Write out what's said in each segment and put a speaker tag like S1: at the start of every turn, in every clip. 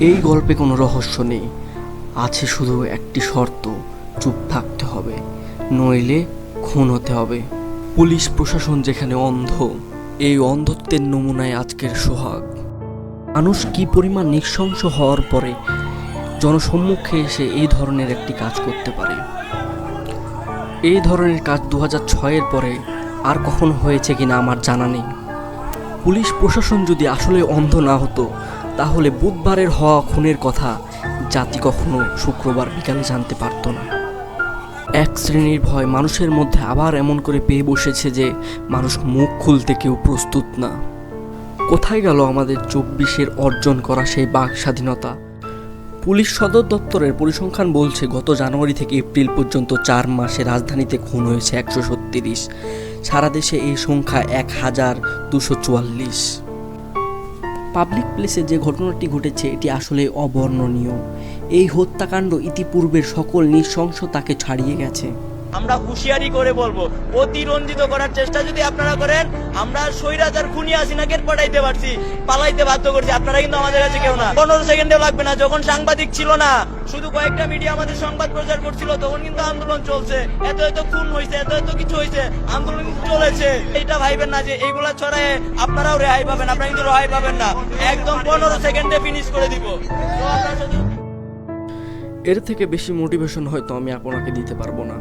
S1: এই গল্পে কোনো রহস্য নেই। আছে শুধু একটি শর্ত, চুপ থাকতে হবে, নইলে খুন হতে হবে। পুলিশ প্রশাসন যেখানে অন্ধ, এই অন্ধত্বের নমুনায় আজকের সোহাগ। মানুষ কি পরিমাণ নৃশংস হওয়ার পরে জনসম্মুখে এসে এই ধরনের একটি কাজ করতে পারে? এই ধরনের কাজ দু হাজার ছয়ের পরে আর কখন হয়েছে কিনা আমার জানা নেই। পুলিশ প্রশাসন যদি আসলে অন্ধ না হতো তাহলে বুধবারের হওয়া খুনের কথা জাতি কখনো শুক্রবার বিকালে জানতে পারতো না। এক শ্রেণির ভয় মানুষের মধ্যে আবার এমন করে পেয়ে বসেছে যে মানুষ মুখ খুলতে কেউ প্রস্তুত না। কোথায় গেল আমাদের চব্বিশের অর্জন করা সেই বাক স্বাধীনতা? পুলিশ সদর দপ্তরের পরিসংখ্যান বলছে, গত জানুয়ারি থেকে এপ্রিল পর্যন্ত চার মাসে রাজধানীতে খুন হয়েছে একশো ছত্রিশ। সারা দেশে এই সংখ্যা এক হাজার দুশো চুয়াল্লিশ। পাবলিক প্লেসে যে ঘটনাটি ঘটেছে, এটি আসলে অবর্ণনীয়। এই হত্যাকাণ্ড ইতিপূর্বের সকল নৃশংসতাকে ছাড়িয়ে গেছে।
S2: আমরা হুঁশিয়ারি করে বলব, অতিরঞ্জিত করার চেষ্টা যদি আপনারা করেন, আমরা স্বৈরাচার খুনি আসিনাকে পাঠাইতে পারছি, পালাইতে বাধ্য করছি। আপনারা কিন্তু আমাদের কাছে কেউ না। পনেরো সেকেন্ডেও লাগবে না, যখন সাংবাদিক ছিল না, শুধু কয়েকটা মিডিয়া আমাদের সংবাদ প্রচার করছিল, তখন কিন্তু আন্দোলন চলছে। এত এত খুন হয়েছে এত এত কিছু হয়েছে আন্দোলন চলেছে। এটা ভাইবেন না যে এইগুলা ছড়ায় আপনারাও রেহাই পাবেন, আপনারা কিন্তু রেহাই পাবেন না। একদম পনেরো সেকেন্ডে ফিনিশ করে দিব।
S1: এর থেকে বেশি মোটিভেশন হয়তো আমি আপনাকে দিতে পারব না।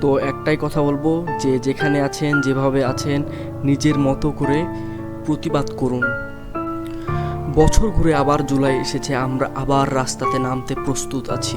S1: তো একটাই কথা বলব যে যেখানে আছেন, যেভাবে আছেন, নিজের মতো করে প্রতিবাদ করুন। বছর ঘুরে আবার জুলাই এসেছে, আমরা আবার রাস্তাতে নামতে প্রস্তুত আছি।